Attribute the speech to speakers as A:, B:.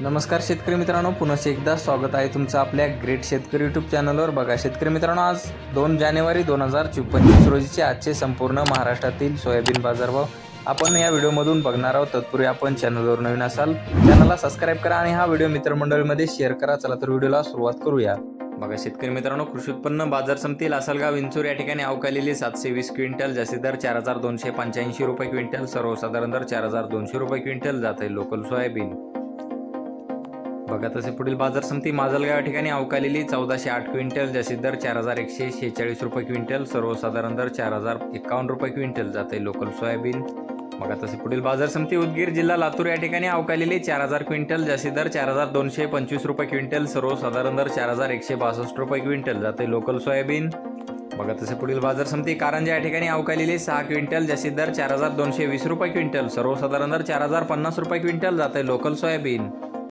A: नमस्कार शेतकरी मित्रांनो पुन्हा एकदा स्वागत आहे तुमचं आपल्या ग्रेट शेतकरी यूट्यूब चॅनलवर बघा शेतकरी मित्रांनो आज दोन जानेवारी दोन हजार पंचवीस रोजीचे आजचे संपूर्ण महाराष्ट्रातील सोयाबीन बाजारभाव आपण या व्हिडिओमधून बघणार आहोत. तत्पूर्वी आपण चॅनलवर नवीन असाल चॅनलला सबस्क्राईब करा आणि हा व्हिडिओ मित्रमंडळीमध्ये शेअर करा. चला तर व्हिडिओला सुरुवात करूया. बघा शेतकरी मित्रांनो कृषी उत्पन्न बाजार समिती लासलगाव इंचूर या ठिकाणी अवकालेली सातशे वीस क्विंटल जास्तीत दर चार हजार दोनशे पंच्याऐंशी रुपये क्विंटल सर्वसाधारण दर चार हजार दोनशे रुपये क्विंटल जात आहे लोकल सोयाबीन. बघा तसे पुढील बाजार समिती माजलगाव या ठिकाणी अवकालेली चौदाशे आठ क्विंटल जास्तीत दर चार हजार एकशे शेहेचाळीस रुपये क्विंटल सर्वसाधारण दर चार हजार एकावन्न रुपये क्विंटल जाते लोकल सोयाबीन. बघा तसे पुढील बाजार समिती उदगीर जिल्हा लातूर या ठिकाणी अवकालेली चार हजार क्विंटल जास्तीत दर चार हजार दोनशे पंचवीस रुपये क्विंटल सर्वसाधारण दर चार हजार एकशे बासष्ट रुपये क्विंटल जाते लोकल सोयाबीन. बघा तसे पुढील बाजार समिती कारंजा या ठिकाणी अवकालेली सहा क्विंटल जास्तीत दर चार हजार दोनशे वीस रुपये क्विंटल सर्वसाधारण दर चार हजार पन्नास रुपये क्विंटल जाते लोकल सोयाबीन.